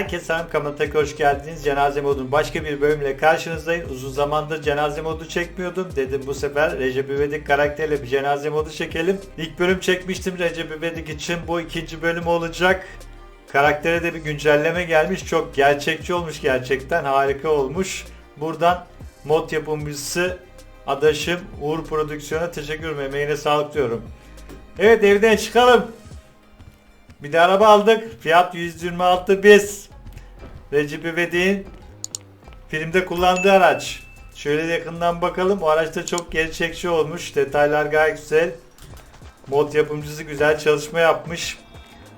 Herkese selam kanalına hoş geldiniz. Cenaze modun başka bir bölümle karşınızdayım. Uzun zamandır cenaze modu çekmiyordum. Dedim bu sefer Recep İvedik karakteriyle bir cenaze modu çekelim. İlk bölüm çekmiştim Recep İvedik için. Bu ikinci bölüm olacak. Karaktere de bir güncelleme gelmiş. Çok gerçekçi olmuş gerçekten. Harika olmuş. Buradan mod yapımcısı adaşım Uğur Prodüksiyon'a teşekkür ederim. Emeğine sağlık diyorum. Evet evden çıkalım. Bir de araba aldık. Fiyat 126 biz. Recep İvedik'in filmde kullandığı araç. Şöyle yakından bakalım. O araç da çok gerçekçi olmuş. Detaylar gayet güzel. Mod yapımcısı güzel çalışma yapmış.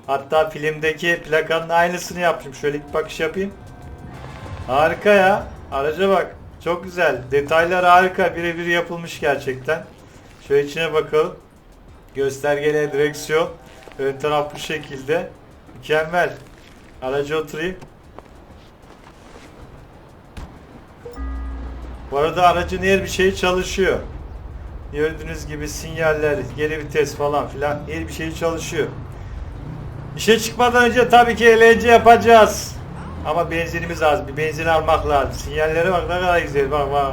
Hatta filmdeki plakanın aynısını yapmışım. Şöyle bir bakış yapayım. Harika ya. Araca bak. Çok güzel. Detaylar harika. Birebir yapılmış gerçekten. Şöyle içine bakalım. Göstergeler, direksiyon. Ön taraf bu şekilde. Mükemmel. Araca oturayım. Bu arada aracın her bir şeyi çalışıyor. Gördüğünüz gibi sinyaller, geri vites falan filan her bir şeyi çalışıyor. İşe çıkmadan önce tabii ki eğlence yapacağız. Ama benzinimiz az. Bir benzin almak lazım. Sinyallere bak ne kadar güzel. Bak bak.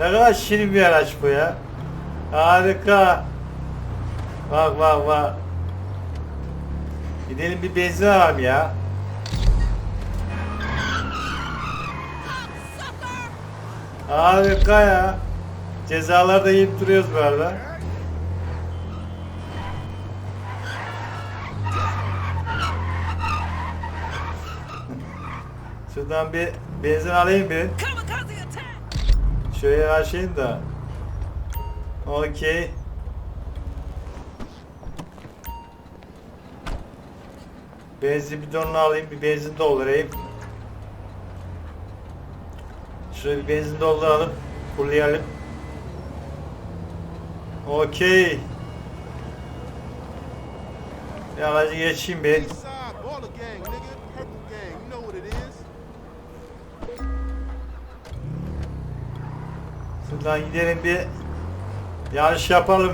Ne kadar şirin bir araç bu ya. Harika. Bak bak bak. Gidelim bir benzin alalım ya. Harika ya. Cezalar da yiyip duruyoruz bu arada. Şuradan bir benzin alayım bir. Şöyle açayım da. Okey. Benzin bidonunu alayım, bir benzin doldurayım. Şöyle bir benzin dolduralım, fullayalım. Okey. Bir aracı geçeyim bir. Şuradan gidelim bir yarış yapalım.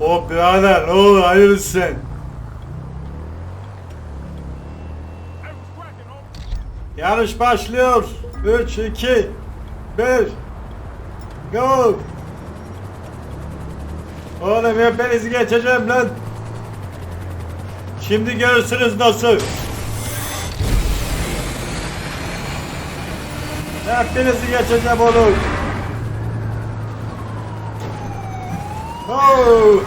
O birader ne olur hayırlısın. Yarış başlıyor. 3, 2, 1. Go. Oğlum hepinizi geçeceğim lan. Şimdi görürsünüz nasıl. Hepinizi geçeceğim oğlum. Oh.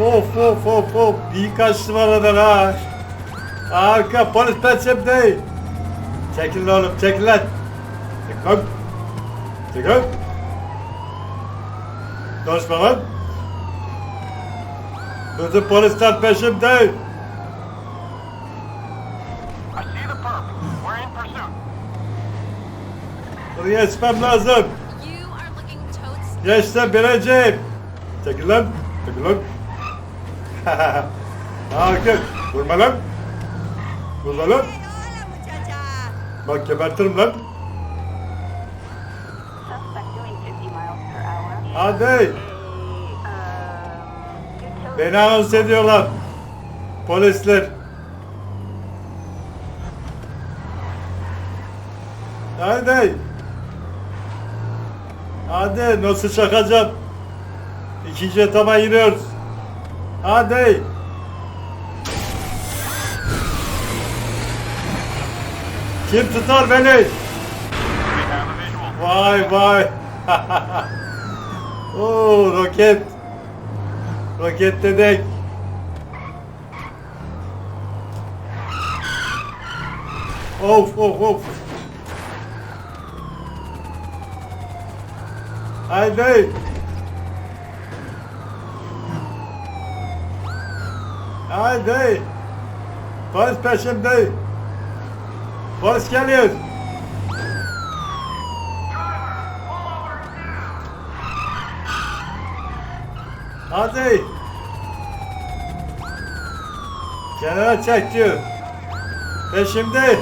Of of of of. İyi kaçtım aradan ha. Harika polis peşimde. Çekil oğlum çekil lan. Çekil. Çekil. Konuşma lan. Bütün polisler peşimde. I see the perp. We're in pursuit. Buraya geçmem lazım. Geçte bineceğim. Çekil lan. Çekil lan. Harika. Vurma lan. Vurma lan. Bak gebertirim lan. Suspect doing 50 miles per hour. Hadi. Uh, Beni anons ediyorlar. Polisler. Hadi. Hadi nasıl çakacağım? İkinci etaba giriyoruz. Hadi. Kim tutar beni? Vay vay. Oo roket. Roket dedek. Of of of. Haydi. Haydi. Polis peşimde. Polis geliyor. Hadi. Kenara çek diyor. Peşimde.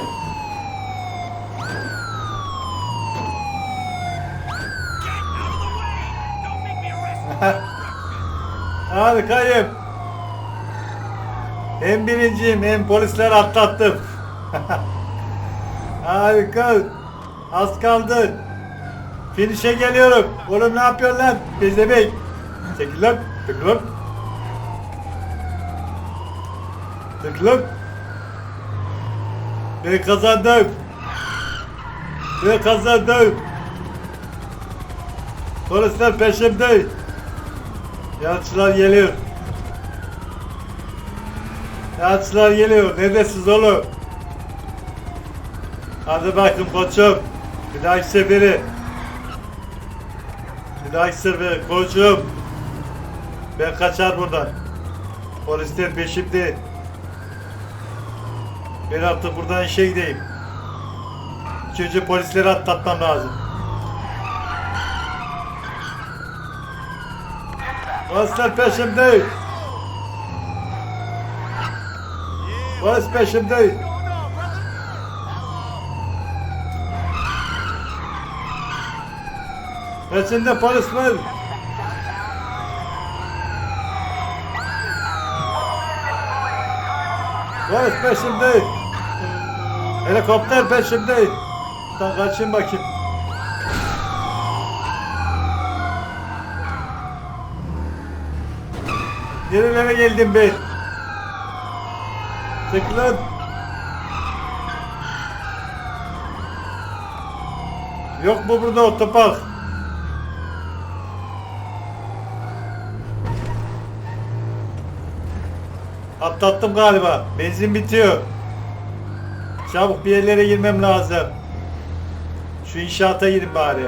Hadi kayıp. Hem birinciyim hem polisler atlattım. Harika. Az kaldı. Finish'e geliyorum. Oğlum ne yapıyorsun lan? Bezemek. Çekil lan. Çekil lan. Kazandım. Ben kazandım. Polisler peşimde. Yatçılar geliyor. Yatçılar geliyor. Neredesiniz oğlum? Hadi bakın koçum. Bir dahaki seferi. Bir dahaki seferi koçum. Ben kaçar buradan. Polisler peşimde. Ben artık buradan işe gideyim. İlk önce polisleri atlatmam lazım. Polisler peşimde. Polis peşimde. Peşinde polis var. Polis peşimde. Helikopter peşimde. Sen kaçayım bakayım. Nerelere geldim ben? Çek lan. Yok mu burada otopark? Atlattım galiba. Benzin bitiyor. Çabuk bir yerlere girmem lazım. Şu inşaata girin bari.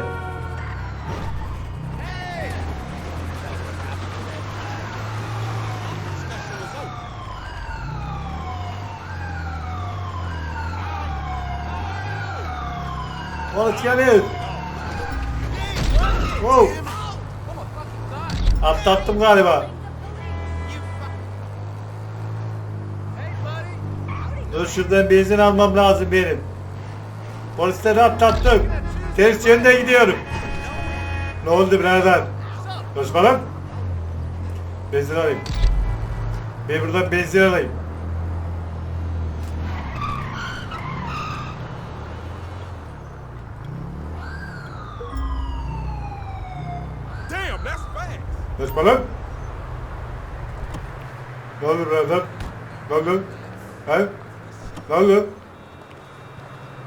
Polis geliyor. Wow. Atlattım galiba. Dur şuradan benzin almam lazım benim. Polisleri atlattım. Ters yönde gidiyorum. Ne oldu birader? Konuşma lan. Benzin alayım. Ben buradan benzin alayım. Damn, that's fast. Konuşma lan. Ne oldu birader? Ne oldu? He? Ne oldu?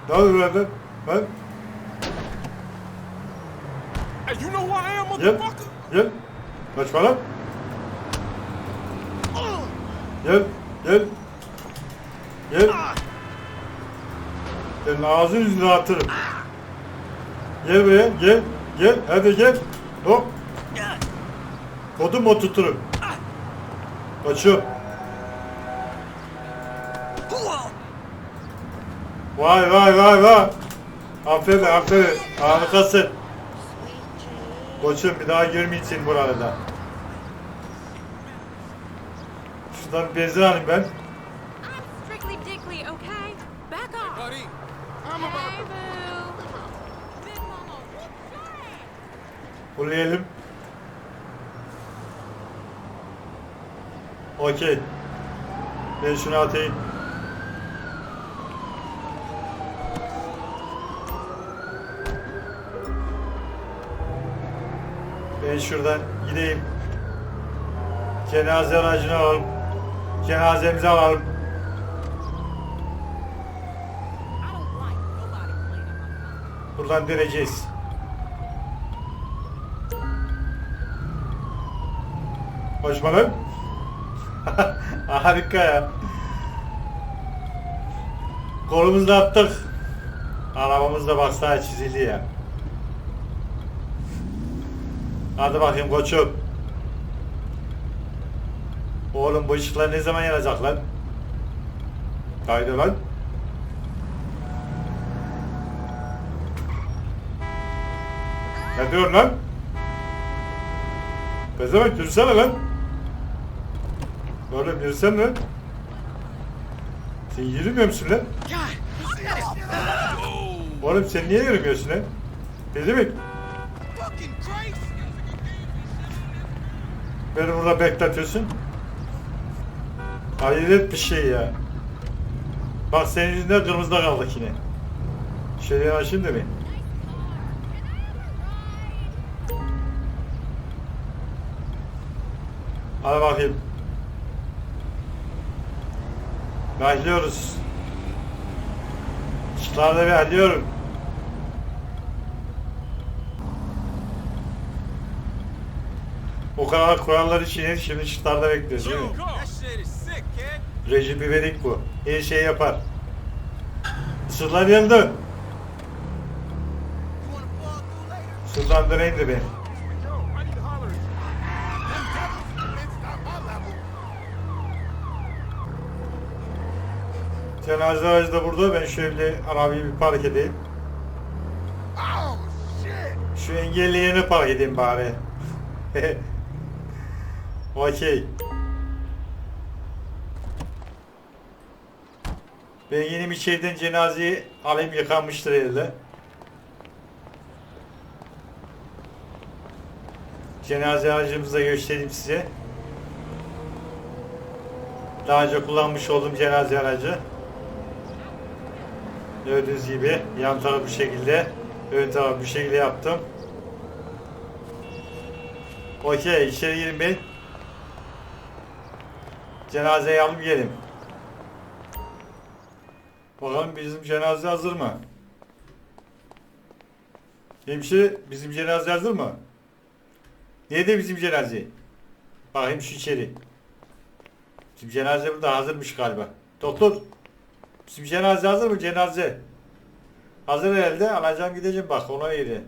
Ne birader? He? Hey, you know who I am, motherfucker? Gel. Kaçma lan. Gel. Gel. Gel. Senin ağzın yüzünü atırım. Gel buraya. Gel. Gel. Hadi gel. Hop. Kodum o tuturum. Kaçıyor. Vay vay vay vay. Aferin aferin. Harikasın. Koçum bir daha görmeyeceksin burada. Şuradan benzin alayım ben. I'm strictly dickly, okay? Back Ben şuradan gideyim. Cenaze aracını alalım. Cenazemizi alalım. Buradan döneceğiz. Hoşma lan. Harika ya. Kolumuzu da attık. Arabamız da baksana çizildi ya. Hadi bakayım koçum. Oğlum bu ışıklar ne zaman yanacak lan? Haydi lan. Ne diyorsun lan? Bezemek yürüsene lan. Oğlum yürüsene lan. Sen yürümüyor musun lan? Oğlum sen niye yürümüyorsun lan? Bezemek. Beni burada bekletiyorsun. Hayret bir şey ya. Bak senin yüzünden kırmızıda kaldık yine. Şöyle yanaşayım da bir. Hadi bakayım. Başlıyoruz. Çıtlarda bir hallediyorum. O kadar kurallar için şimdi çıtlarda bekliyoruz değil mi? Recep İvedik bu. Her şeyi yapar. Sırlar yandı. You wanna fall through later? Sırlandıra indi beni. Yo, I need to holler at you. It's not my level. Cenaze aracı da burada. Ben şöyle arabayı bir park edeyim. Oh. Şu engelli yerine park edeyim bari. Okey. Ben yeni bir şeyden cenazeyi alayım yıkanmıştır elde. Cenaze aracımızı da göstereyim size. Daha önce kullanmış olduğum cenaze aracı. Gördüğünüz gibi yan taraf bu şekilde, ön taraf bu şekilde yaptım. Okey, içeri girin bir. Cenazeyi alıp gelin. Bakalım bizim cenaze hazır mı? Hemşire bizim cenaze hazır mı? Nerede bizim cenaze? Bakayım şu içeri. Bizim cenaze burada hazırmış galiba. Doktor. Bizim cenaze hazır mı? Cenaze. Hazır herhalde. Alacağım gideceğim bak ona yeri.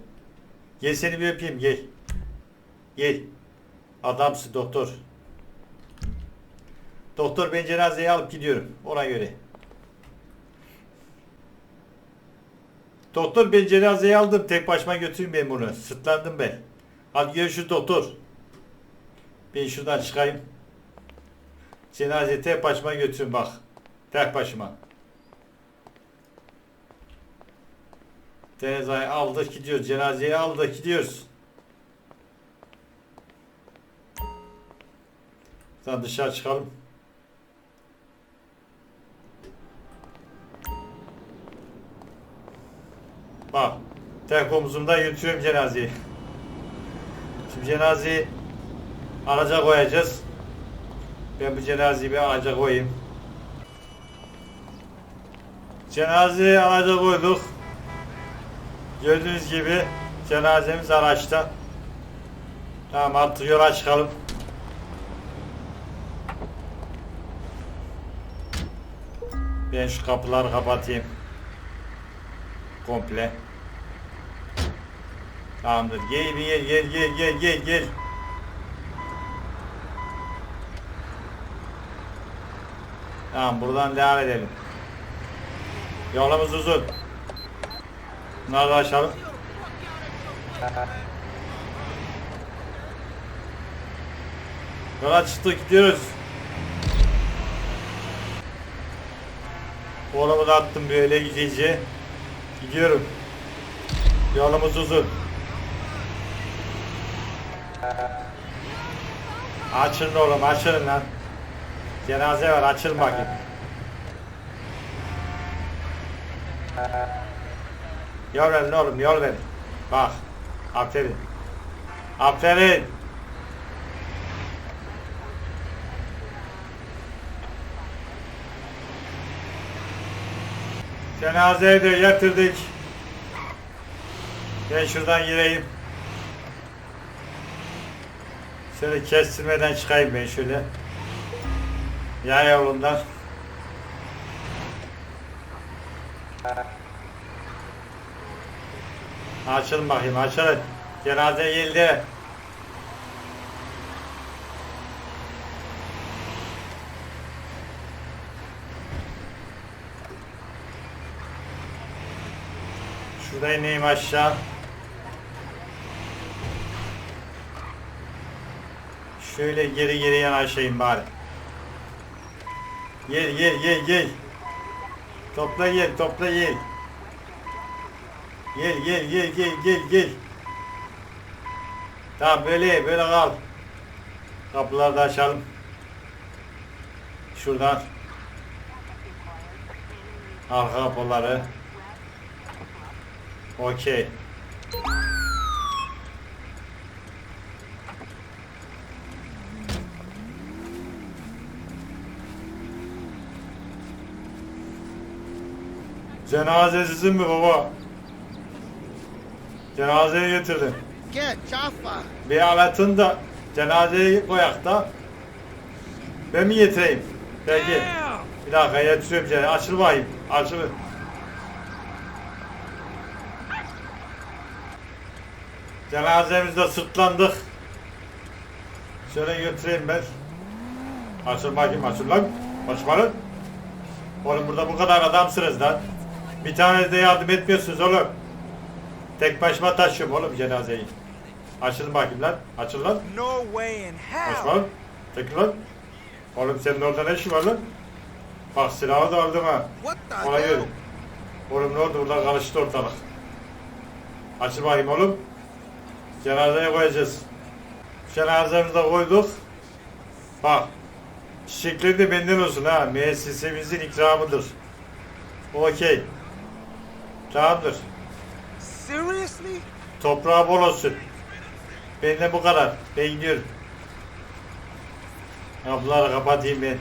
Gel seni bir öpeyim gel. Gel. Adamsın doktor. Doktor ben cenazeyi alıp gidiyorum. Ona göre. Doktor ben cenazeyi aldım. Tek başıma götüreyim ben bunu. Sırtlandım ben. Hadi görüşürüz doktor. Ben şuradan çıkayım. Cenazeyi tek başıma götürün bak. Tek başıma. Cenazeyi aldık gidiyoruz. Cenazeyi aldık gidiyoruz. Sen dışarı çıkalım. Bak. Tek omzumda götürüyorum cenazeyi. Şimdi cenazeyi araca koyacağız. Ben bu cenazeyi bir araca koyayım. Cenazeyi araca koyduk. Gördüğünüz gibi cenazemiz araçta. Tamam artık yola çıkalım. Ben şu kapıları kapatayım. Komple. Tamamdır. Gel gel gel gel gel gel gel. Tamam buradan devam edelim. Yolumuz uzun. Bunları da açalım. Yola çıktık gidiyoruz. Kolumu da attım böyle gidince. Gidiyorum. Yolumuz uzun. Açın oğlum açın lan. Cenaze var açın bakayım. Yol verin oğlum yol verin. Bak. Aferin. Aferin. Cenazeyi de getirdik. Ben şuradan gireyim. Şöyle kestirmeden çıkayım ben şöyle. Yan yolundan. Açılın bakayım açılın. Cenaze geldi. Şurada ineyim aşağı. Şöyle geri geri yanaşayım bari. Gel gel gel gel. Topla gel topla gel. Gel gel gel gel gel gel. Tamam böyle böyle kal. Kapıları da açalım. Şuradan. Arka kapıları. Okey. Cenaze sizin mi baba? Cenazeyi getirdim. Get Jaffa. Bir aletini de cenazeyi koyak da ben mi getireyim? Peki. Bir dakika getiriyorum seni. Açıl bakayım. Açıl. Cenazemizde sırtlandık. Şöyle götüreyim ben. Açıl bakayım açıl lan. Oğlum burada bu kadar adamsınız lan. Bir tane de yardım etmiyorsunuz oğlum. Tek başıma taşıyorum oğlum cenazeyi. Açılın bakayım lan. Açıl lan. Açma lan. Çekil lan. Oğlum senin orada ne işin var lan? Bak silahı da aldım ha. Ona göre. Oğlum ne oldu burada karıştı ortalık. Açıl bakayım oğlum. Cenazeye koyacağız. Cenazemizi de koyduk. Bak. Çiçekleri de benden olsun ha. Müessesemizin ikramıdır. Okey. Tamamdır. Seriously? Toprağı bol olsun. Benden bu kadar. Ben gidiyorum. Kapıları kapatayım ben.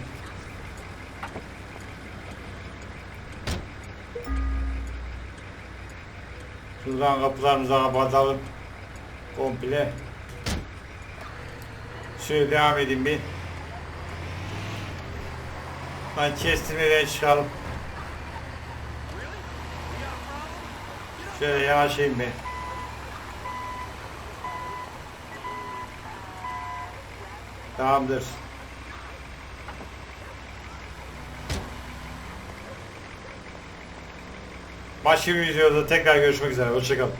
Şuradan kapılarımızı kapatalım. Komple. Şöyle devam edeyim bir. Ben kestirmeden çıkalım. Şöyle yanaşayım ben. Tamamdır. Başka bir videoda tekrar görüşmek üzere. Hoşçakalın.